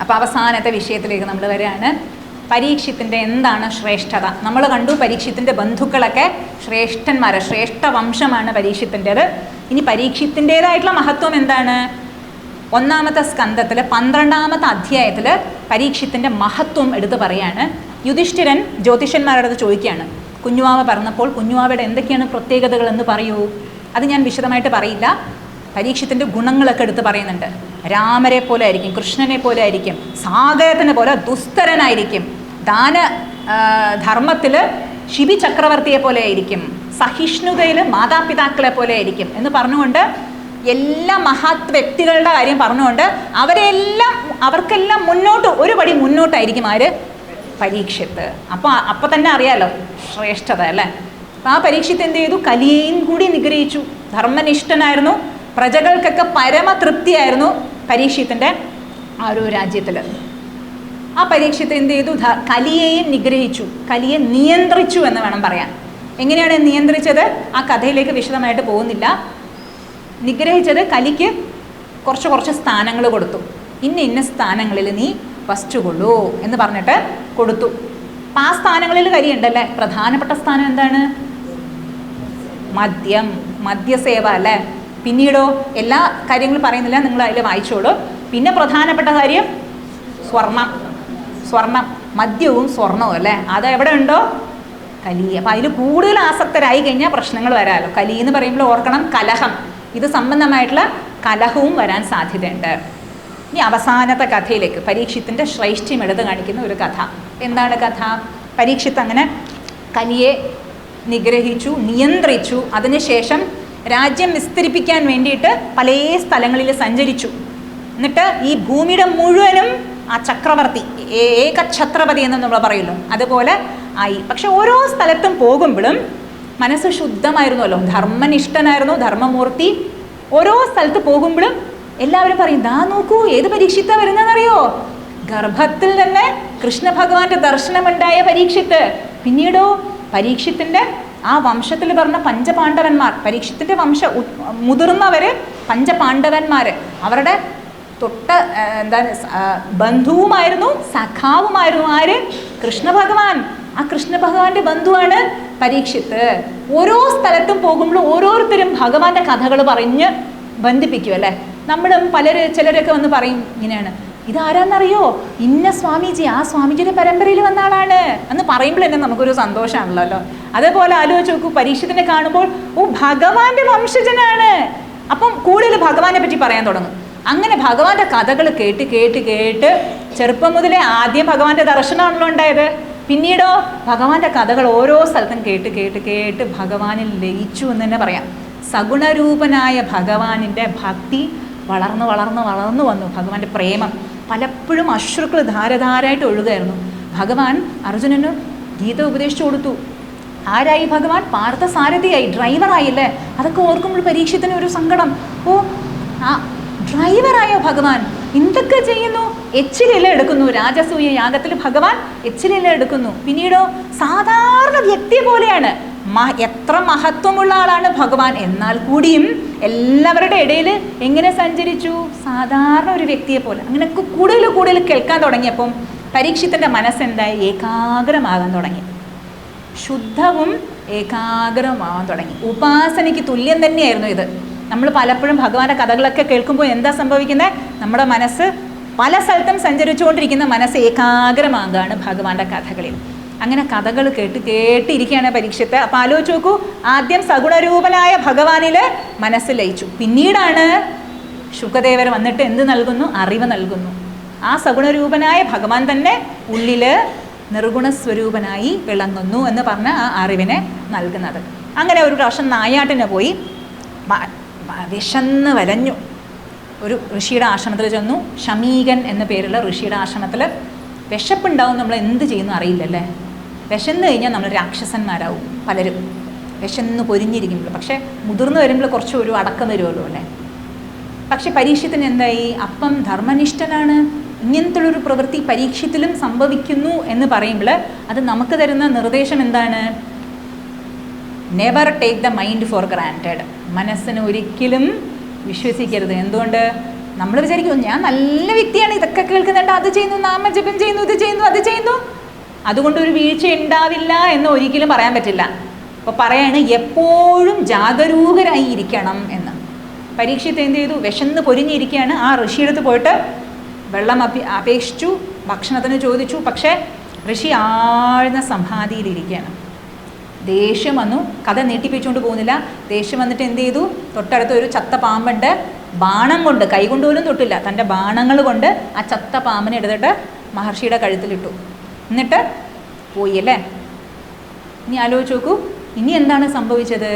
അപ്പോൾ അവസാനത്തെ വിഷയത്തിലേക്ക് നമ്മൾ വരികയാണ്. പരീക്ഷത്തിന്റെ എന്താണ് ശ്രേഷ്ഠത? നമ്മൾ കണ്ടു പരീക്ഷത്തിന്റെ ബന്ധുക്കളൊക്കെ ശ്രേഷ്ഠന്മാരെ ശ്രേഷ്ഠ വംശമാണ് പരീക്ഷത്തിന്റെത്. ഇനി പരീക്ഷത്തിന്റെതായിട്ടുള്ള മഹത്വം എന്താണ്? ഒന്നാമത്തെ സ്കന്ധത്തിൽ പന്ത്രണ്ടാമത്തെ അധ്യായത്തിൽ പരീക്ഷത്തിന്റെ മഹത്വം എടുത്ത് പറയാണ്. യുധിഷ്ഠിരൻ ജ്യോതിഷന്മാരുടെ അടുത്ത് ചോദിക്കുകയാണ്. കുഞ്ഞുവാവ പറഞ്ഞപ്പോൾ കുഞ്ഞുവാവയുടെ എന്തൊക്കെയാണ് പ്രത്യേകതകൾ എന്ന് പറയൂ. അത് ഞാൻ വിശദമായിട്ട് പറയില്ല. പരീക്ഷത്തിന്റെ ഗുണങ്ങളൊക്കെ എടുത്ത് പറയുന്നുണ്ട്. രാമരെ പോലെ ആയിരിക്കും കൃഷ്ണനെ പോലെ ആയിരിക്കും സാഗരത്തിനെ പോലെ ദുസ്തരനായിരിക്കും. ദാന ധർമ്മത്തിൽ ശിബി ചക്രവർത്തിയെ പോലെ ആയിരിക്കും സഹിഷ്ണുതയിൽ മാതാപിതാക്കളെ പോലെ ആയിരിക്കും എന്ന് പറഞ്ഞുകൊണ്ട് എല്ലാ മഹത് വ്യക്തികളുടെ കാര്യം പറഞ്ഞുകൊണ്ട് അവരെല്ലാം അവർക്കെല്ലാം മുന്നോട്ട് ഒരു പടി മുന്നോട്ടായിരിക്കും ആര്? പരീക്ഷത്ത്. അപ്പോൾ അപ്പോൾ തന്നെ അറിയാലോ ശ്രേഷ്ഠത അല്ലേ? അപ്പം ആ പരീക്ഷത്ത് എന്ത് ചെയ്തു? കലിയെയും കൂടി നിഗ്രഹിച്ചു. ധർമ്മനിഷ്ഠനായിരുന്നു. പ്രജകൾക്കൊക്കെ പരമതൃപ്തിയായിരുന്നു. പരീക്ഷത്തിന്റെ ആ ഒരു രാജ്യത്തിൽ ആ പരീക്ഷത്തെ എന്ത് ചെയ്തു? കലിയെയും നിഗ്രഹിച്ചു. കലിയെ നിയന്ത്രിച്ചു എന്ന് വേണം പറയാൻ. എങ്ങനെയാണ് നിയന്ത്രിച്ചത്? ആ കഥയിലേക്ക് വിശദമായിട്ട് പോകുന്നില്ല. നിഗ്രഹിച്ചത് കലിക്ക് കുറച്ച് കുറച്ച് സ്ഥാനങ്ങൾ കൊടുത്തു. ഇന്ന ഇന്ന സ്ഥാനങ്ങളിൽ നീ വസിച്ചുകൊള്ളൂ എന്ന് പറഞ്ഞിട്ട് കൊടുത്തു. അപ്പം ആ സ്ഥാനങ്ങളിൽ കരിയുണ്ടല്ലേ? പ്രധാനപ്പെട്ട സ്ഥാനം എന്താണ്? മദ്യം. മദ്യസേവ അല്ലേ? പിന്നീടോ എല്ലാ കാര്യങ്ങളും പറയുന്നില്ല നിങ്ങൾ അതിൽ വായിച്ചോളൂ. പിന്നെ പ്രധാനപ്പെട്ട കാര്യം സ്വർണം. സ്വർണം. മദ്യവും സ്വർണവും അല്ലേ? അത് എവിടെ ഉണ്ടോ? കലി. അപ്പം അതിൽ കൂടുതൽ ആസക്തരായി കഴിഞ്ഞാൽ പ്രശ്നങ്ങൾ വരാമല്ലോ കലി എന്ന് പറയുമ്പോൾ ഓർക്കണം കലഹം. ഇത് സംബന്ധമായിട്ടുള്ള കലഹവും വരാൻ സാധ്യതയുണ്ട്. ഇനി അവസാനത്തെ കഥയിലേക്ക്. പരീക്ഷത്തിന്റെ ശ്രേഷ്ഠ്യം എടുത്ത് കാണിക്കുന്ന ഒരു കഥ. എന്താണ് കഥ? പരീക്ഷത്ത് അങ്ങനെ കലിയെ നിഗ്രഹിച്ചു നിയന്ത്രിച്ചു. അതിനുശേഷം രാജ്യം വിസ്തരിപ്പിക്കാൻ വേണ്ടിയിട്ട് പല സ്ഥലങ്ങളിൽ സഞ്ചരിച്ചു. എന്നിട്ട് ഈ ഭൂമിയുടെ മുഴുവനും ആ ചക്രവർത്തി ഏക ഛത്രപതി എന്ന് നമ്മൾ പറയുമല്ലോ. അതുപോലെ ആയി. പക്ഷെ ഓരോ സ്ഥലത്തും പോകുമ്പോഴും മനസ്സ് ശുദ്ധമായിരുന്നല്ലോ. ധർമ്മനിഷ്ഠനായിരുന്നു ധർമ്മമൂർത്തി. ഓരോ സ്ഥലത്ത് പോകുമ്പോഴും എല്ലാവരും പറയും ദാ നോക്കൂ ഏത് പരീക്ഷിത്ത വരുന്നതെന്നറിയോ? ഗർഭത്തിൽ തന്നെ കൃഷ്ണ ഭഗവാന്റെ ദർശനമുണ്ടായ പരീക്ഷിത്ത്. പിന്നീടോ പരീക്ഷത്തിന്റെ ആ വംശത്തിൽ പറഞ്ഞ പഞ്ചപാണ്ഡവന്മാർ പരീക്ഷത്തിന്റെ വംശ മുതിർന്നവർ പഞ്ചപാണ്ഡവന്മാർ അവരുടെ തൊട്ട എന്താ ബന്ധുവുമായിരുന്നു സഖാവുമായിരുന്നു ആര്? കൃഷ്ണ ഭഗവാൻ ആ കൃഷ്ണ ഭഗവാന്റെ ബന്ധുവാണ് പരീക്ഷിത്ത്. ഓരോ സ്ഥലത്തും പോകുമ്പോൾ ഓരോരുത്തരും ഭഗവാന്റെ കഥകൾ പറഞ്ഞ് ബന്ധിപ്പിക്കും അല്ലേ? നമ്മളും പലര് ചിലരൊക്കെ വന്ന് പറയും ഇങ്ങനെയാണ്. ഇതാരാന്നറിയോ? ഇന്ന സ്വാമിജി ആ സ്വാമിജിയുടെ പരമ്പരയിൽ വന്ന ആളാണ്. എന്ന് പറയുമ്പോൾ തന്നെ നമുക്കൊരു സന്തോഷമാണല്ലോ. അതേപോലെ ആലോചിച്ച് നോക്കൂ പരീക്ഷത്തിനെ കാണുമ്പോൾ ഓ ഭഗവാന്റെ വംശജനാണ്. അപ്പം കൂടുതൽ ഭഗവാനെ പറ്റി പറയാൻ തുടങ്ങും. അങ്ങനെ ഭഗവാന്റെ കഥകൾ കേട്ട് കേട്ട് കേട്ട് ചെറുപ്പം മുതലേ ആദ്യം ഭഗവാന്റെ ദർശനമാണല്ലോ ഉണ്ടായത്. പിന്നീടോ ഭഗവാന്റെ കഥകൾ ഓരോ സ്ഥലത്തും കേട്ട് കേട്ട് കേട്ട് ഭഗവാനിൽ ലയിച്ചു എന്ന് തന്നെ പറയാം. സഗുണരൂപനായ ഭഗവാനിന്റെ ഭക്തി വളർന്ന് വളർന്ന് വളർന്നു വന്നു ഭഗവാന്റെ പ്രേമം. പലപ്പോഴും അശ്രുക്കൾ ധാരധാരായിട്ട് ഒഴുകയായിരുന്നു ഭഗവാൻ അർജുനന് ഗീത ഉപദേശിച്ചു കൊടുത്തു. ആരായി ഭഗവാൻ? പാർത്ഥസാരഥിയായി ഡ്രൈവറായില്ലേ? അതൊക്കെ ഓർക്കുമ്പോൾ പരീക്ഷത്തിന് ഒരു സങ്കടം. ഓ ആ ഡ്രൈവറായോ ഭഗവാൻ? എന്തൊക്കെ ചെയ്യുന്നു? എച്ചിലില എടുക്കുന്നു. രാജസൂയ യാഗത്തിൽ ഭഗവാൻ എച്ചിലില എടുക്കുന്നു. പിന്നീടോ സാധാരണ വ്യക്തി പോലെയാണ്. എത്ര മഹത്വമുള്ള ആളാണ് ഭഗവാൻ? എന്നാൽ കൂടിയും എല്ലാവരുടെ ഇടയിൽ എങ്ങനെ സഞ്ചരിച്ചു? സാധാരണ ഒരു വ്യക്തിയെ പോലെ. അങ്ങനെ കു- കൂടുതൽ കൂടുതൽ കേൾക്കാൻ തുടങ്ങിയപ്പം പരീക്ഷിത്തിന്റെ മനസ്സെന്തായി? ഏകാഗ്രമാകാൻ തുടങ്ങി. ശുദ്ധവും ഏകാഗ്രമാവാൻ തുടങ്ങി. ഉപാസനയ്ക്ക് തുല്യം തന്നെയായിരുന്നു ഇത്. നമ്മൾ പലപ്പോഴും ഭഗവാന്റെ കഥകളൊക്കെ കേൾക്കുമ്പോൾ എന്താ സംഭവിക്കുന്നത് നമ്മുടെ മനസ്സ് പല സ്ഥലത്തും സഞ്ചരിച്ചുകൊണ്ടിരിക്കുന്ന മനസ്സ് ഏകാഗ്രമാകാണ് ഭഗവാന്റെ കഥകളിൽ. അങ്ങനെ കഥകൾ കേട്ട് കേട്ടിരിക്കുകയാണ് പരീക്ഷത്ത് അപ്പം ആലോചിച്ച് നോക്കൂ ആദ്യം സഗുണരൂപനായ ഭഗവാനിൽ മനസ്സ് ലയിച്ചു. പിന്നീടാണ് ശുഖദേവർ വന്നിട്ട് എന്ത് നൽകുന്നു? അറിവ് നൽകുന്നു. ആ സഗുണരൂപനായ ഭഗവാൻ തന്നെ ഉള്ളിൽ നിർഗുണസ്വരൂപനായി വിളങ്ങുന്നു എന്ന് പറഞ്ഞ ആ അറിവിനെ നൽകുന്നത്. അങ്ങനെ ഒരു പ്രാവശ്യം നായാട്ടിന് പോയി വിശന്ന് വലഞ്ഞു. ഒരു ഋഷിയുടെ ആശ്രമത്തിൽ ചെന്നു. ഷമീകൻ എന്ന പേരുള്ള ഋഷിയുടെ ആശ്രമത്തിൽ വിശപ്പുണ്ടാവും നമ്മൾ എന്ത് ചെയ്യുന്നു അറിയില്ലല്ലേ? വിശന്ന് കഴിഞ്ഞാൽ നമ്മൾ രാക്ഷസന്മാരാവും പലരും. വിശന്ന് പൊരിഞ്ഞിരിക്കുമ്പോൾ. പക്ഷേ മുതിർന്നു വരുമ്പോൾ കുറച്ച് ഒരു അടക്കം വരുമല്ലോ അല്ലേ? പക്ഷെ പരീക്ഷത്തിന് എന്തായി? അപ്പം ധർമ്മനിഷ്ഠനാണ്. ഇങ്ങനത്തുള്ളൊരു പ്രവൃത്തി പരീക്ഷത്തിലും സംഭവിക്കുന്നു എന്ന് പറയുമ്പോൾ അത് നമുക്ക് തരുന്ന നിർദ്ദേശം എന്താണ്? Never take the mind for granted മനസ്സിന് ഒരിക്കലും വിശ്വസിക്കരുത്. എന്തുകൊണ്ട്? നമ്മൾ വിചാരിക്കും ഞാൻ നല്ല വ്യക്തിയാണ്. ഇതൊക്കെ കേൾക്കുന്നുണ്ട്. അത് ചെയ്യുന്നു. നാമജപം ചെയ്യുന്നു. ഇത് ചെയ്യുന്നു. അത് ചെയ്യുന്നു. അതുകൊണ്ട് ഒരു വീഴ്ച ഉണ്ടാവില്ല എന്ന് ഒരിക്കലും പറയാൻ പറ്റില്ല. അപ്പോൾ പറയാണ് എപ്പോഴും ജാഗരൂകരായി ഇരിക്കണം എന്ന്. പരീക്ഷത്തെ എന്ത് ചെയ്തു? വിശന്ന് പൊരിഞ്ഞിരിക്കുകയാണ് ആ ഋഷിയെടുത്ത് പോയിട്ട് വെള്ളം അപേ അപേക്ഷിച്ചു ഭക്ഷണത്തിന് ചോദിച്ചു. പക്ഷേ ഋഷി ആഴ്ന്ന സംഭാതിയിലിരിക്കുകയാണ് ദേഷ്യം വന്നു. കഥ നീട്ടിപ്പിച്ചുകൊണ്ട് പോകുന്നില്ല. ദേഷ്യം വന്നിട്ട് എന്ത് ചെയ്തു? തൊട്ടടുത്ത് ഒരു ചത്ത പാമ്പുണ്ട്. ബാണം കൊണ്ട് കൈകൊണ്ട് പോലും തൊട്ടില്ല. തന്റെ ബാണങ്ങൾ കൊണ്ട് ആ ചത്ത പാമ്പിനെ എടുത്തിട്ട് മഹർഷിയുടെ കഴുത്തിലിട്ടു. എന്നിട്ട് പോയി അല്ലേ ഇനി ആലോചിച്ച് നോക്കൂ. ഇനി എന്താണ് സംഭവിച്ചത്?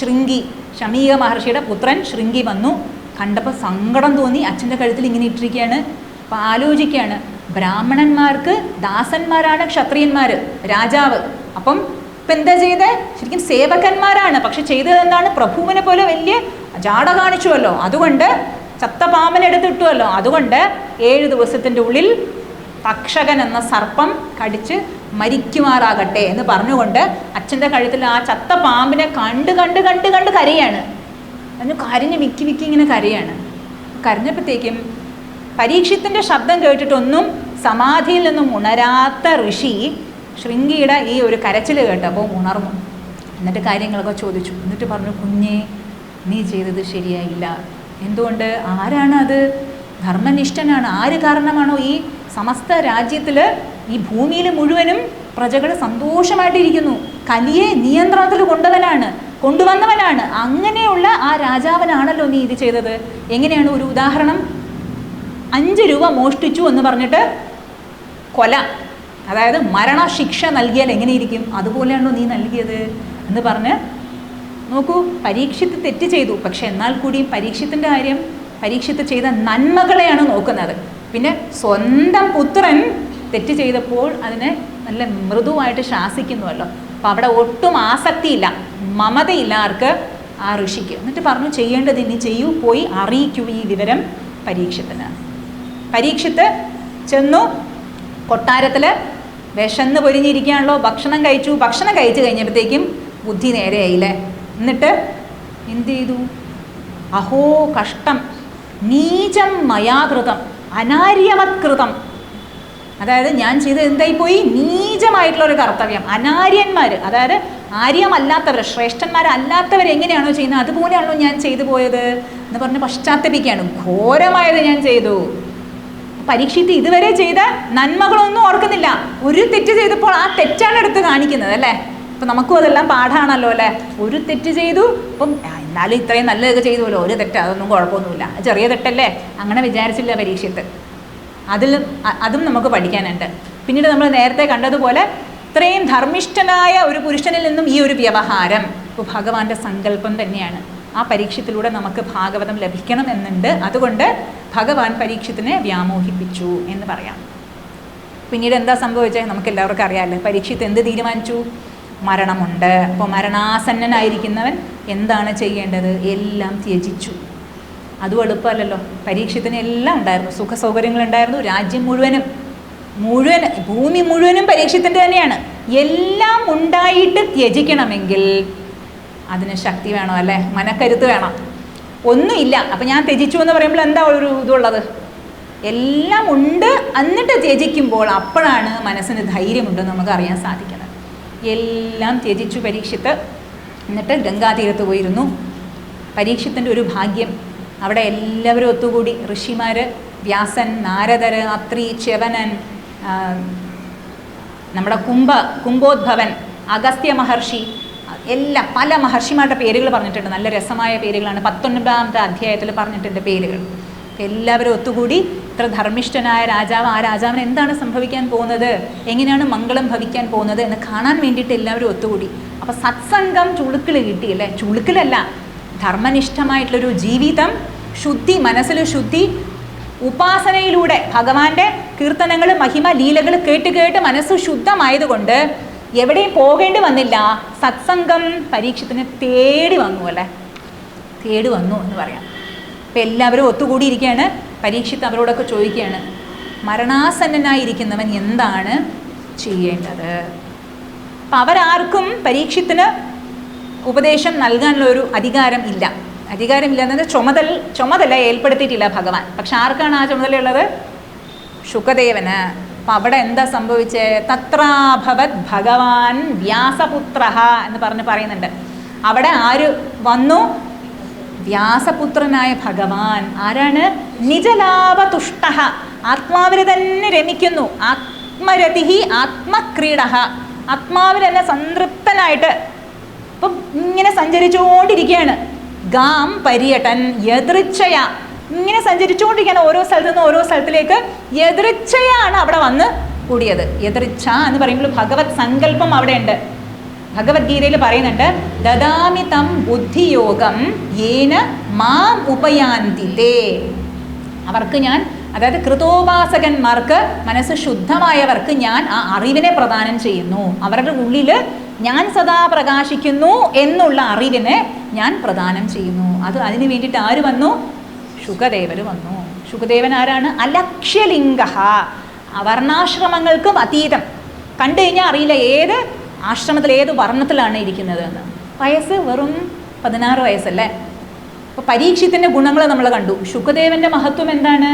ശൃംഗി ഷമീക മഹർഷിയുടെ പുത്രൻ ശൃംഗി വന്നു. കണ്ടപ്പോൾ സങ്കടം തോന്നി. അച്ഛന്റെ കഴുത്തിൽ ഇങ്ങനെ ഇട്ടിരിക്കുകയാണ്. അപ്പോൾ ആലോചിക്കുകയാണ്. ബ്രാഹ്മണന്മാർക്ക് ദാസന്മാരാണ് ക്ഷത്രിയന്മാർ രാജാവ്. അപ്പം ഇപ്പം എന്താ ചെയ്തത് ശരിക്കും സേവകന്മാരാണ്. പക്ഷെ ചെയ്തത് എന്താണ് പ്രഭുവിനെ പോലെ വലിയ ജാട കാണിച്ചുവല്ലോ. അതുകൊണ്ട് ചത്ത പാമ്പനെടുത്തിട്ടുമല്ലോ അതുകൊണ്ട് ഏഴ് ദിവസത്തിന്റെ ഉള്ളിൽ തക്ഷകൻ എന്ന സർപ്പം കടിച്ച് മരിക്കുമാറാകട്ടെ എന്ന് പറഞ്ഞുകൊണ്ട് അച്ഛന്റെ കഴുത്തിൽ ആ ചത്ത പാമ്പിനെ കണ്ട് കണ്ട് കണ്ട് കണ്ട് കരയാണ്. അതിന് കരഞ്ഞ് വിക്കി വിക്കി ഇങ്ങനെ കരയാണ്. കരഞ്ഞപ്പോഴത്തേക്കും പരീക്ഷത്തിന്റെ ശബ്ദം കേട്ടിട്ടൊന്നും സമാധിയിൽ നിന്നും ഉണരാത്ത ഋഷി ശൃംഗിയുടെ ഈ ഒരു കരച്ചിൽ കേട്ടപ്പോൾ ഉണർന്നു. എന്നിട്ട് കാര്യങ്ങളൊക്കെ ചോദിച്ചു. എന്നിട്ട് പറഞ്ഞു കുഞ്ഞേ നീ ചെയ്തത് ശരിയായില്ല. എന്തുകൊണ്ട്? ആരാണ് അത് ധർമ്മനിഷ്ഠനാണ്. ആര് കാരണമാണോ ഈ സമസ്ത രാജ്യത്തിൽ ഈ ഭൂമിയിൽ മുഴുവനും പ്രജകൾ സന്തോഷമായിട്ടിരിക്കുന്നു. കലിയെ നിയന്ത്രണത്തിൽ കൊണ്ടവനാണ് കൊണ്ടുവന്നവനാണ്. അങ്ങനെയുള്ള ആ രാജാവനാണല്ലോ നീ ഇത് ചെയ്തത്. എങ്ങനെയാണ് ഒരു ഉദാഹരണം? അഞ്ച് രൂപ മോഷ്ടിച്ചു എന്ന് പറഞ്ഞിട്ട് കൊല അതായത് മരണശിക്ഷ നൽകിയാൽ എങ്ങനെയിരിക്കും? അതുപോലെയാണോ നീ നൽകിയത് എന്ന് പറഞ്ഞ് നോക്കൂ പരീക്ഷത്ത് തെറ്റ് ചെയ്തു. പക്ഷെ എന്നാൽ കൂടിയും പരീക്ഷത്തിന്റെ കാര്യം പരീക്ഷത്ത് ചെയ്ത നന്മകളെയാണ് നോക്കുന്നത്. പിന്നെ സ്വന്തം പുത്രൻ തെറ്റ് ചെയ്തപ്പോൾ അതിനെ നല്ല മൃദുവായിട്ട് ശാസിക്കുന്നുവല്ലോ. അപ്പോൾ അവിടെ ഒട്ടും ആസക്തിയില്ല. മമതയില്ല ആർക്ക്? ആ ഋഷിക്ക്. എന്നിട്ട് പറഞ്ഞു ചെയ്യേണ്ടത് ഇനി ചെയ്യൂ പോയി അറിയിക്കൂ ഈ വിവരം പരീക്ഷത്തിന്. പരീക്ഷത്ത് ചെന്നു കൊട്ടാരത്തിൽ വിശന്ന് പൊരിഞ്ഞിരിക്കുകയാണല്ലോ ഭക്ഷണം കഴിച്ചു. ഭക്ഷണം കഴിച്ചു കഴിഞ്ഞപ്പോഴത്തേക്കും ബുദ്ധി നേരെയായില്ലേ? എന്നിട്ട് എന്ത് ചെയ്തു? അഹോ കഷ്ടം നീചം മയാകൃതം. അനാര്യമത്കൃതം അതായത് ഞാൻ ചെയ്ത് എന്തായിപ്പോയി? നീചമായിട്ടുള്ള ഒരു കർത്തവ്യം. അനാര്യന്മാർ അതായത് ആര്യമല്ലാത്തവർ ശ്രേഷ്ഠന്മാരല്ലാത്തവർ എങ്ങനെയാണോ ചെയ്യുന്നത്? അതുപോലെയാണല്ലോ ഞാൻ ചെയ്തു പോയത് എന്ന് പറഞ്ഞ് പശ്ചാത്തപിക്കുകയാണ്. ഘോരമായത് ഞാൻ ചെയ്തു. പരീക്ഷിത്ത് ഇതുവരെ ചെയ്ത നന്മകളൊന്നും ഓർക്കുന്നില്ല. ഒരു തെറ്റ് ചെയ്തപ്പോൾ ആ തെറ്റാണ് എടുത്ത് കാണിക്കുന്നത് അല്ലേ? അപ്പം നമുക്കും അതെല്ലാം പാഠമാണല്ലോ അല്ലേ? ഒരു തെറ്റ് ചെയ്തു അപ്പം എന്നാലും ഇത്രയും നല്ലതൊക്കെ ചെയ്തുവല്ലോ. ഒരു തെറ്റ് അതൊന്നും കുഴപ്പമൊന്നുമില്ല. ചെറിയ തെറ്റല്ലേ? അങ്ങനെ വിചാരിച്ചില്ല പരീക്ഷത്ത് അതിൽ അതും നമുക്ക് പഠിക്കാനുണ്ട്. പിന്നീട് നമ്മൾ നേരത്തെ കണ്ടതുപോലെ ഇത്രയും ധർമ്മിഷ്ഠനായ ഒരു പുരുഷനിൽ നിന്നും ഈ ഒരു വ്യവഹാരം ഇപ്പോൾ ഭഗവാന്റെ സങ്കല്പം തന്നെയാണ്. ആ പരീക്ഷത്തിലൂടെ നമുക്ക് ഭാഗവതം ലഭിക്കണം എന്നുണ്ട്. അതുകൊണ്ട് ഭഗവാൻ പരീക്ഷത്തിനെ വ്യാമോഹിപ്പിച്ചു എന്ന് പറയാം. പിന്നീട് എന്താ സംഭവിച്ചത് നമുക്ക് എല്ലാവർക്കും അറിയാമല്ലോ പരീക്ഷത്ത് എന്ത് തീരുമാനിച്ചു? മരണമുണ്ട്. അപ്പോൾ മരണാസന്നനായിരിക്കുന്നവൻ എന്താണ് ചെയ്യേണ്ടത്? എല്ലാം ത്യജിച്ചു. അതും എളുപ്പമല്ലല്ലോ. പരീക്ഷത്തിന് എല്ലാം ഉണ്ടായിരുന്നു. സുഖ സൗകര്യങ്ങളുണ്ടായിരുന്നു രാജ്യം മുഴുവനും മുഴുവൻ ഭൂമി മുഴുവനും പരീക്ഷത്തിന്റെ തന്നെയാണ്. എല്ലാം ഉണ്ടായിട്ട് ത്യജിക്കണമെങ്കിൽ അതിന് ശക്തി വേണം അല്ലേ? മനക്കരുത്ത് വേണം. ഒന്നുമില്ല. അപ്പം ഞാൻ ത്യജിച്ചു എന്ന് പറയുമ്പോൾ എന്താ ഒരു ഇതുള്ളത്? എല്ലാം ഉണ്ട് എന്നിട്ട് ത്യജിക്കുമ്പോൾ അപ്പോഴാണ് മനസ്സിന് ധൈര്യമുണ്ടെന്ന് നമുക്ക് അറിയാൻ സാധിക്കുന്നത്. എല്ലാം ത്യജിച്ചു പരീക്ഷിത്ത് എന്നിട്ട് ഗംഗാതീരത്ത് പോയിരുന്നു. പരീക്ഷത്തിന്റെ ഒരു ഭാഗ്യം. അവിടെ എല്ലാവരും ഒത്തുകൂടി. ഋഷിമാർ വ്യാസൻ നാരദർ അത്രി ചെവനൻ നമ്മുടെ കുംഭ കുംഭോദ്ഭവൻ അഗസ്ത്യ മഹർഷി എല്ലാ പല മഹർഷിമാരുടെ പേരുകൾ പറഞ്ഞിട്ടുണ്ട്. നല്ല രസമായ പേരുകളാണ്. പത്തൊൻപതാമത്തെ അധ്യായത്തിൽ പറഞ്ഞിട്ടുണ്ട് പേരുകൾ. എല്ലാവരും ഒത്തുകൂടി ഇത്ര ധർമ്മിഷ്ഠനായ രാജാവ് ആ രാജാവിന് എന്താണ് സംഭവിക്കാൻ പോകുന്നത്? എങ്ങനെയാണ് മംഗളം ഭവിക്കാൻ പോകുന്നത് എന്ന് കാണാൻ വേണ്ടിയിട്ട് എല്ലാവരും ഒത്തുകൂടി. അപ്പോൾ സത്സംഗം ചുളുക്കിൽ കിട്ടിയല്ലേ ചുളുക്കിലല്ല ധർമ്മനിഷ്ഠമായിട്ടുള്ളൊരു ജീവിതം ശുദ്ധി മനസ്സിൽ ശുദ്ധി ഉപാസനയിലൂടെ ഭഗവാന്റെ കീർത്തനങ്ങൾ മഹിമ ലീലകൾ കേട്ട് കേട്ട് മനസ്സ് ശുദ്ധമായതുകൊണ്ട് എവിടെയും പോകേണ്ടി വന്നില്ല. സത്സംഗം പരീക്ഷത്തിന് തേടി വന്നു അല്ലേ? തേടി വന്നു എന്ന് പറയാം. അപ്പം എല്ലാവരും ഒത്തുകൂടിയിരിക്കുകയാണ്. പരീക്ഷിത്ത് അവരോടൊക്കെ ചോദിക്കുകയാണ്. മരണാസന്നനായിരിക്കുന്നവൻ എന്താണ് ചെയ്യേണ്ടത്? അപ്പം അവരാർക്കും പരീക്ഷത്തിന് ഉപദേശം നൽകാനുള്ള ഒരു അധികാരം ഇല്ല. അധികാരമില്ല എന്നത് ചുമതല ചുമതല ഏർപ്പെടുത്തിയിട്ടില്ല ഭഗവാൻ. പക്ഷെ ആർക്കാണ് ആ ചുമതലയുള്ളത് ശുഖദേവന് അപ്പം അവിടെ എന്താ സംഭവിച്ചേ? തത്രാഭവത് ഭഗവാൻ വ്യാസപുത്ര എന്ന് പറഞ്ഞ് പറയുന്നുണ്ട്. അവിടെ ആര് വന്നു? വ്യാസപുത്രനായ ഭഗവാൻ ആരാണ്? നിജലാഭതുഷ്ട ആത്മാവിനെ തന്നെ രമിക്കുന്നു. ആത്മരതി ആത്മക്രീഡ ആത്മാവിൽ തന്നെ സംതൃപ്തനായിട്ട് ഇപ്പം ഇങ്ങനെ സഞ്ചരിച്ചുകൊണ്ടിരിക്കുകയാണ്. ഗാം പര്യടൻ യദൃച്ഛയ. ഇങ്ങനെ സഞ്ചരിച്ചുകൊണ്ടിരിക്കുകയാണ് ഓരോ സ്ഥലത്തു നിന്ന് ഓരോ സ്ഥലത്തിലേക്ക്. യദൃച്ഛയാണ് അവിടെ വന്ന് കൂടിയത്. യദൃച്ഛ എന്ന് പറയുമ്പോൾ ഭഗവത് സങ്കല്പം അവിടെ ഉണ്ട് ഭഗവത്ഗീതയിൽ പറയുന്നുണ്ട് ദദാമി തം ബുദ്ധിയോഗം ഏന മാം ഉപയാന്തിതേ. അവർക്ക് ഞാൻ അതായത് കൃതോപാസകന്മാർക്ക് മനസ്സ് ശുദ്ധമായവർക്ക് ഞാൻ ആ അറിവിനെ പ്രദാനം ചെയ്യുന്നു. അവരുടെ ഉള്ളിൽ ഞാൻ സദാ പ്രകാശിക്കുന്നു എന്നുള്ള അറിവിനെ ഞാൻ പ്രദാനം ചെയ്യുന്നു. അത് അതിന് വേണ്ടിയിട്ട് ആര് വന്നു? ശുഖദേവർ വന്നു. ശുഖദേവൻ ആരാണ്? അലക്ഷ്യലിംഗ വർണാശ്രമങ്ങൾക്കും അതീതം. കണ്ടു കഴിഞ്ഞാൽ അറിയില്ല ഏത് ആശ്രമത്തിൽ ഏത് വർണത്തിലാണ് ഇരിക്കുന്നത് എന്ന്. വയസ്സ് വെറും പതിനാറ് വയസ്സല്ലേ? അപ്പോൾ പരീക്ഷത്തിന്റെ ഗുണങ്ങൾ നമ്മൾ കണ്ടു. ശുഖദേവന്റെ മഹത്വം എന്താണ്?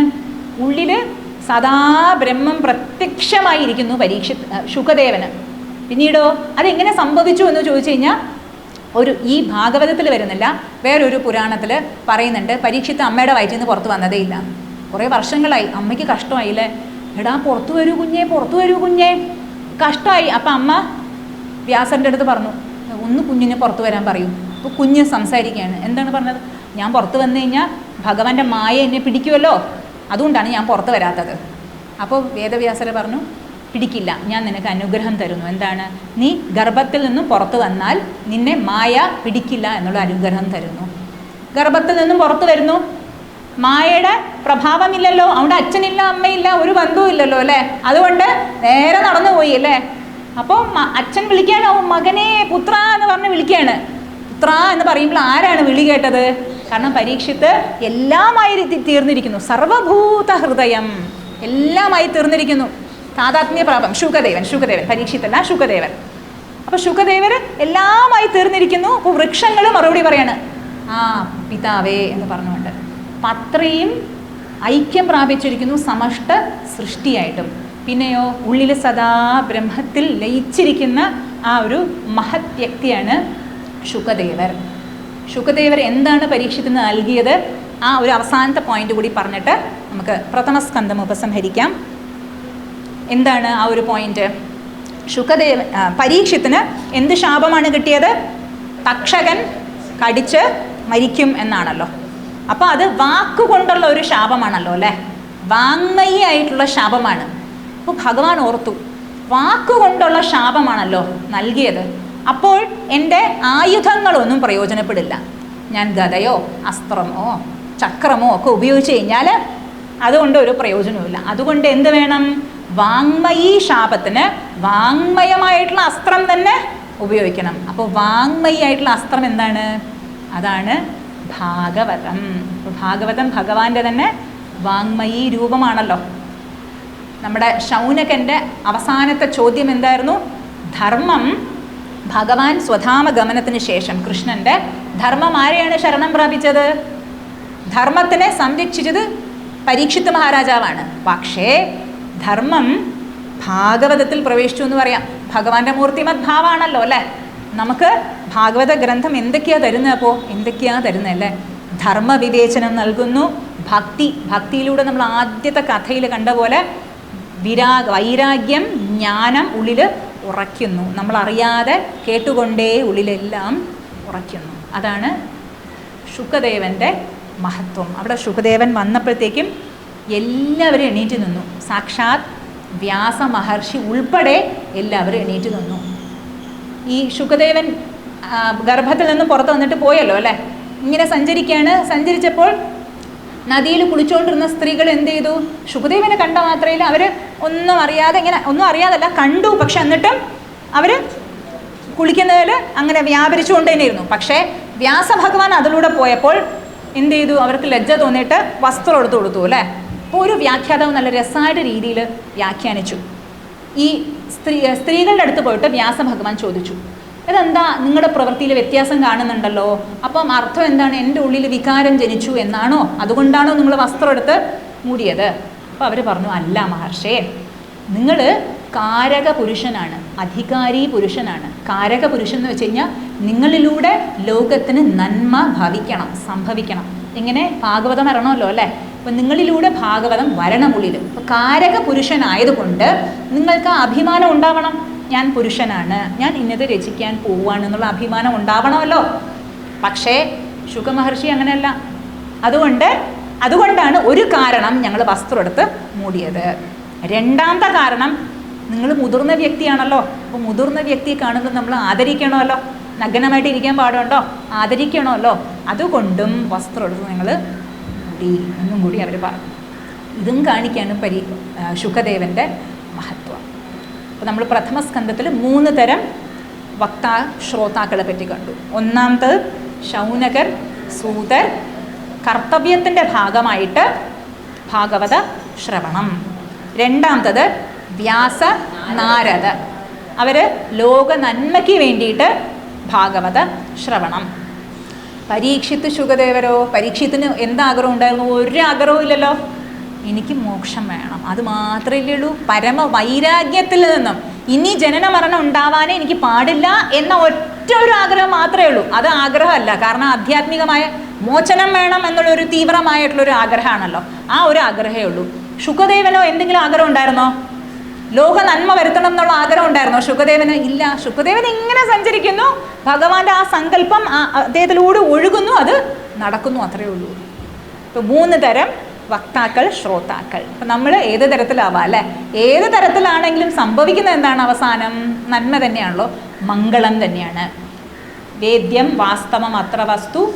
ഉള്ളിൽ സദാ ബ്രഹ്മം പ്രത്യക്ഷമായി പ്രത്യക്ഷമായിരിക്കുന്നു പരീക്ഷ ശുഖദേവന്. പിന്നീടോ അതെങ്ങനെ സംഭവിച്ചു എന്ന് ചോദിച്ചു കഴിഞ്ഞാൽ ഒരു ഈ ഭാഗവതത്തിൽ വരുന്നില്ല. വേറൊരു പുരാണത്തിൽ പറയുന്നുണ്ട് പരീക്ഷിത്ത് അമ്മയുടെ വയറ്റിൽ നിന്ന് പുറത്ത് വന്നതേ ഇല്ല. കുറേ വർഷങ്ങളായി. അമ്മയ്ക്ക് കഷ്ടമായില്ലേ? എടാ പുറത്തു വരൂ കുഞ്ഞേ പുറത്തു വരൂ കുഞ്ഞേ. കഷ്ടമായി. അപ്പം അമ്മ വ്യാസന്റെ അടുത്ത് പറഞ്ഞു ഒന്ന് കുഞ്ഞിനെ പുറത്ത് വരാൻ പറയൂ. അപ്പോൾ കുഞ്ഞ് സംസാരിക്കുകയാണ്. എന്താണ് പറഞ്ഞത്? ഞാൻ പുറത്ത് വന്നു കഴിഞ്ഞാൽ ഭഗവാന്റെ മായ എന്നെ പിടിക്കുമല്ലോ അതുകൊണ്ടാണ് ഞാൻ പുറത്ത് വരാത്തത്. അപ്പോൾ വേദവ്യാസര പറഞ്ഞു പിടിക്കില്ല ഞാൻ നിനക്ക് അനുഗ്രഹം തരുന്നു. എന്താണ്? നീ ഗർഭത്തിൽ നിന്നും പുറത്ത് വന്നാൽ നിന്നെ മായ പിടിക്കില്ല എന്നുള്ള അനുഗ്രഹം തരുന്നു. ഗർഭത്തിൽ നിന്നും പുറത്ത് വരുന്നു. മായയുടെ പ്രഭാവമില്ലല്ലോ അവിടെ അച്ഛനില്ല അമ്മയില്ല ഒരു ബന്ധവും ഇല്ലല്ലോ അല്ലേ? അതുകൊണ്ട് നേരെ നടന്നു പോയി അല്ലേ? അപ്പോൾ അച്ഛൻ വിളിക്കാനോ മകനെ പുത്ര എന്ന് പറഞ്ഞ് വിളിക്കുകയാണ് പുത്ര എന്ന് പറയുമ്പോൾ ആരാണ് വിളി കേട്ടത്? കാരണം പരീക്ഷത്ത് എല്ലാമായി തീർന്നിരിക്കുന്നു. സർവഭൂത ഹൃദയം എല്ലാമായി തീർന്നിരിക്കുന്നു. താതാത്മ്യ പ്രാപം ശുഖദേവൻ ശുഖദേവൻ പരീക്ഷിത്തല്ല ശുഖദേവൻ. അപ്പൊ ശുഖദേവർ എല്ലാമായി തീർന്നിരിക്കുന്നു. അപ്പോൾ വൃക്ഷങ്ങൾ മറുപടി പറയാണ്. ആ പിതാവേ എന്ന് പറഞ്ഞുകൊണ്ട്. അപ്പം അത്രയും ഐക്യം പ്രാപിച്ചിരിക്കുന്നു സമഷ്ട സൃഷ്ടിയായിട്ടും. പിന്നെയോ ഉള്ളിൽ സദാ ബ്രഹ്മത്തിൽ ലയിച്ചിരിക്കുന്ന ആ ഒരു മഹത് വ്യക്തിയാണ് ശുഖദേവർ. ശുഖദേവർ എന്താണ് പരീക്ഷത്തിന് നൽകിയത്? ആ ഒരു അവസാനത്തെ പോയിന്റ് കൂടി പറഞ്ഞിട്ട് നമുക്ക് പ്രഥമ സ്കന്ധം ഉപസംഹരിക്കാം. എന്താണ് ആ ഒരു പോയിന്റ് ശുഖദേവ പരീക്ഷത്തിന് എന്ത് ശാപമാണ് കിട്ടിയത്? തക്ഷകൻ കടിച്ച് മരിക്കും എന്നാണല്ലോ. അപ്പോൾ അത് വാക്കുകൊണ്ടുള്ള ഒരു ശാപമാണല്ലോ അല്ലേ? വാങ്മയി ആയിട്ടുള്ള ശാപമാണ്. അപ്പോൾ ഭഗവാൻ ഓർത്തു വാക്കുകൊണ്ടുള്ള ശാപമാണല്ലോ നൽകിയത്. അപ്പോൾ എന്റെ ആയുധങ്ങളൊന്നും പ്രയോജനപ്പെടില്ല. ഞാൻ ഗതയോ അസ്ത്രമോ ചക്രമോ ഒക്കെ ഉപയോഗിച്ച് കഴിഞ്ഞാൽ അതുകൊണ്ട് ഒരു പ്രയോജനവുമില്ല. അതുകൊണ്ട് എന്ത് വേണം? വാങ്മയി ശാപത്തിന് വാങ്മയമായിട്ടുള്ള അസ്ത്രം തന്നെ ഉപയോഗിക്കണം. അപ്പോൾ വാങ്മയി ആയിട്ടുള്ള അസ്ത്രം എന്താണ്? അതാണ് ഭാഗവതം. ഭാഗവതം ഭഗവാന്റെ തന്നെ വാങ്മയി രൂപമാണല്ലോ. നമ്മുടെ ശൗനകന്റെ അവസാനത്തെ ചോദ്യം എന്തായിരുന്നു? ധർമ്മം ഭഗവാൻ സ്വധാമ ഗമനത്തിന് ശേഷം കൃഷ്ണന്റെ ധർമ്മം ആരെയാണ് ശരണം പ്രാപിച്ചത്? ധർമ്മത്തിനെ സംരക്ഷിച്ചത് പരീക്ഷിത് മഹാരാജാവാണ്. പക്ഷേ ധർമ്മം ഭാഗവതത്തിൽ പ്രവേശിച്ചു എന്ന് പറയാം. ഭഗവാന്റെ മൂർത്തിമത് ഭാവാണല്ലോ അല്ലേ? നമുക്ക് ഭാഗവത ഗ്രന്ഥം എന്തൊക്കെയാ തരുന്നത് അപ്പോൾ എന്തൊക്കെയാ തരുന്നത് അല്ലേ? ധർമ്മ വിവേചനം നൽകുന്നു. ഭക്തി ഭക്തിയിലൂടെ നമ്മൾ ആദ്യത്തെ കഥയിൽ കണ്ട പോലെ വിരാ വൈരാഗ്യം ജ്ഞാനം ഉള്ളിൽ ഉറയ്ക്കുന്നു. നമ്മൾ അറിയാതെ കേട്ടുകൊണ്ടേ ഉള്ളിലെല്ലാം ഉറയ്ക്കുന്നു. അതാണ് ശുക്കദേവന്റെ മഹത്വം. അവിടെ ശുക്കദേവൻ വന്നപ്പോഴത്തേക്കും എല്ലാവരും എണീറ്റ് നിന്നു. സാക്ഷാത് വ്യാസ മഹർഷി ഉൾപ്പെടെ എല്ലാവരും എണീറ്റ് നിന്നു. ഈ ശുക്കദേവൻ ഗർഭത്തിൽ നിന്ന് പുറത്ത് വന്നിട്ട് പോയല്ലോ അല്ലേ? ഇങ്ങനെ സഞ്ചരിക്കുകയാണ് സഞ്ചരിച്ചപ്പോൾ നദിയിൽ കുളിച്ചുകൊണ്ടിരുന്ന സ്ത്രീകൾ എന്ത് ചെയ്തു? ശുഭദേവനെ കണ്ട മാത്രയിൽ അവർ ഒന്നും അറിയാതെ ഇങ്ങനെ ഒന്നും അറിയാതല്ല കണ്ടു. പക്ഷെ എന്നിട്ടും അവർ കുളിക്കുന്നതിൽ അങ്ങനെ വ്യാപരിച്ചുകൊണ്ട് തന്നെ ഇരുന്നു പക്ഷേ വ്യാസഭഗവാൻ അതിലൂടെ പോയപ്പോൾ എന്ത് ചെയ്തു? അവർക്ക് ലജ്ജ തോന്നിയിട്ട് വസ്ത്രം എടുത്തു കൊടുത്തു അല്ലേ? അപ്പോൾ ഒരു വ്യാഖ്യാതാവ് നല്ല രസമായിട്ട് രീതിയിൽ വ്യാഖ്യാനിച്ചു. ഈ സ്ത്രീ സ്ത്രീകളുടെ അടുത്ത് പോയിട്ട് വ്യാസഭഗവാൻ ചോദിച്ചു. ഇതെന്താ? നിങ്ങളുടെ പ്രവൃത്തിയിൽ വ്യത്യാസം കാണുന്നുണ്ടല്ലോ. അപ്പം അർത്ഥം എന്താണ്? എന്റെ ഉള്ളിൽ വികാരം ജനിച്ചു എന്നാണോ? അതുകൊണ്ടാണോ നിങ്ങൾ വസ്ത്രം എടുത്ത് മൂടിയത്? അപ്പോൾ അവർ പറഞ്ഞു അല്ല മഹർഷേ നിങ്ങൾ കാരക പുരുഷനാണ് അധികാരി പുരുഷനാണ്. കാരക പുരുഷൻ എന്ന് വെച്ച് കഴിഞ്ഞാൽ നിങ്ങളിലൂടെ ലോകത്തിന് നന്മ ഭവിക്കണം സംഭവിക്കണം. ഇങ്ങനെ ഭാഗവതം വരണമല്ലോ അല്ലേ? അപ്പം നിങ്ങളിലൂടെ ഭാഗവതം വരണമുള്ളിൽ അപ്പോൾ കാരക പുരുഷനായതുകൊണ്ട് നിങ്ങൾക്ക് അഭിമാനം ഉണ്ടാവണം. ഞാൻ പുരുഷനാണ് ഞാൻ ഇന്നത് രചിക്കാൻ പോവുകയാണ് എന്നുള്ള അഭിമാനം ഉണ്ടാവണമല്ലോ. പക്ഷേ ശുഖമഹർഷി അങ്ങനെയല്ല. അതുകൊണ്ട് അതുകൊണ്ടാണ് ഒരു കാരണം ഞങ്ങൾ വസ്ത്രം എടുത്ത് മൂടിയത്. രണ്ടാമത്തെ കാരണം നിങ്ങൾ മുതിർന്ന വ്യക്തിയാണല്ലോ. അപ്പോൾ മുതിർന്ന വ്യക്തിയെ കാണുമ്പോൾ നമ്മൾ ആദരിക്കണമല്ലോ. നഗ്നമായിട്ട് ഇരിക്കാൻ പാടുണ്ടോ? ആദരിക്കണമല്ലോ. അതുകൊണ്ടും വസ്ത്രം എടുത്ത് നിങ്ങൾ മൂടി. എന്നും കൂടി അവർ പറഞ്ഞു. ഇതും കാണിക്കാണ് പരി ശുഖദേവന്റെ മഹത്വം. അപ്പോൾ നമ്മൾ പ്രഥമ സ്കന്ധത്തിൽ മൂന്ന് തരം വക്താ ശ്രോതാക്കളെ പറ്റി കണ്ടു. ഒന്നാമത്തത് ശൗനകർ സൂതർ കർത്തവ്യത്തിന്റെ ഭാഗമായിട്ട് ഭാഗവത ശ്രവണം. രണ്ടാമത്തത് വ്യാസ നാരദ. അവർ ലോക നന്മയ്ക്ക് വേണ്ടിയിട്ട് ഭാഗവത ശ്രവണം. പരീക്ഷിത്ത് ശുഖദേവരോ പരീക്ഷത്തിന് എന്താഗ്രഹം ഉണ്ടായിരുന്നു? ഒരു ആഗ്രഹവും ഇല്ലല്ലോ. എനിക്ക് മോക്ഷം വേണം. അത് മാത്രമേ ഉള്ളൂ. പരമ വൈരാഗ്യത്തിൽ നിന്നും ഇനി ജനന മരണം ഉണ്ടാവാനേ എനിക്ക് പാടില്ല എന്ന ഒറ്റ ഒരു ആഗ്രഹം മാത്രമേ ഉള്ളൂ. അത് ആഗ്രഹമല്ല. കാരണം ആധ്യാത്മികമായ മോചനം വേണം എന്നുള്ള ഒരു എന്നുള്ളൊരു തീവ്രമായിട്ടുള്ളൊരു ആഗ്രഹമാണല്ലോ. ആ ഒരു ആഗ്രഹമേ ഉള്ളൂ. ശുഖദേവനോ എന്തെങ്കിലും ആഗ്രഹം ഉണ്ടായിരുന്നോ? ലോക നന്മ വരുത്തണം എന്നുള്ള ആഗ്രഹം ഉണ്ടായിരുന്നോ? ശുഖദേവന് ഇല്ല. ശുഖദേവൻ ഇങ്ങനെ സഞ്ചരിക്കുന്നു. ഭഗവാന്റെ ആ സങ്കല്പം അദ്ദേഹത്തിലൂടെ ഒഴുകുന്നു. അത് നടക്കുന്നു. അത്രയേ ഉള്ളൂ. ഇപ്പൊ മൂന്ന് തരം വക്താക്കൾ ശ്രോതാക്കൾ. അപ്പം നമ്മൾ ഏത് തരത്തിലാവാം അല്ലേ? ഏത് തരത്തിലാണെങ്കിലും സംഭവിക്കുന്ന എന്താണ് അവസാനം? നന്മ തന്നെയാണല്ലോ. മംഗളം തന്നെയാണ്. വേദ്യം വാസ്തവം അത്ര വസ്തു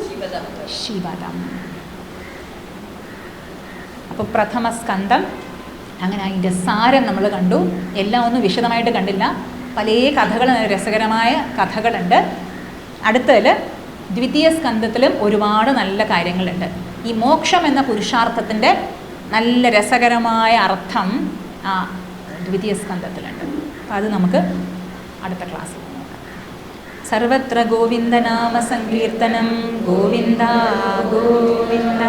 ശിവതം. അപ്പോൾ പ്രഥമ സ്കന്ധം. അങ്ങനെ അതിന്റെ സാരം നമ്മൾ കണ്ടു. എല്ലാം ഒന്നും വിശദമായിട്ട് കണ്ടില്ല. പല കഥകൾ രസകരമായ കഥകളുണ്ട്. അടുത്തതിൽ ദ്വിതീയ സ്കന്ധത്തിലും ഒരുപാട് നല്ല കാര്യങ്ങളുണ്ട്. ഈ മോക്ഷം എന്ന പുരുഷാർത്ഥത്തിന്റെ നല്ല രസകരമായ അർത്ഥം ആ ദ്വിതീയ സ്കന്ധത്തിലുണ്ട്. അപ്പം അത് നമുക്ക് അടുത്ത ക്ലാസ്സിൽ സർവത്ര ഗോവിന്ദനാമ സങ്കീർത്തനം. ഗോവിന്ദ ഗോവിന്ദ.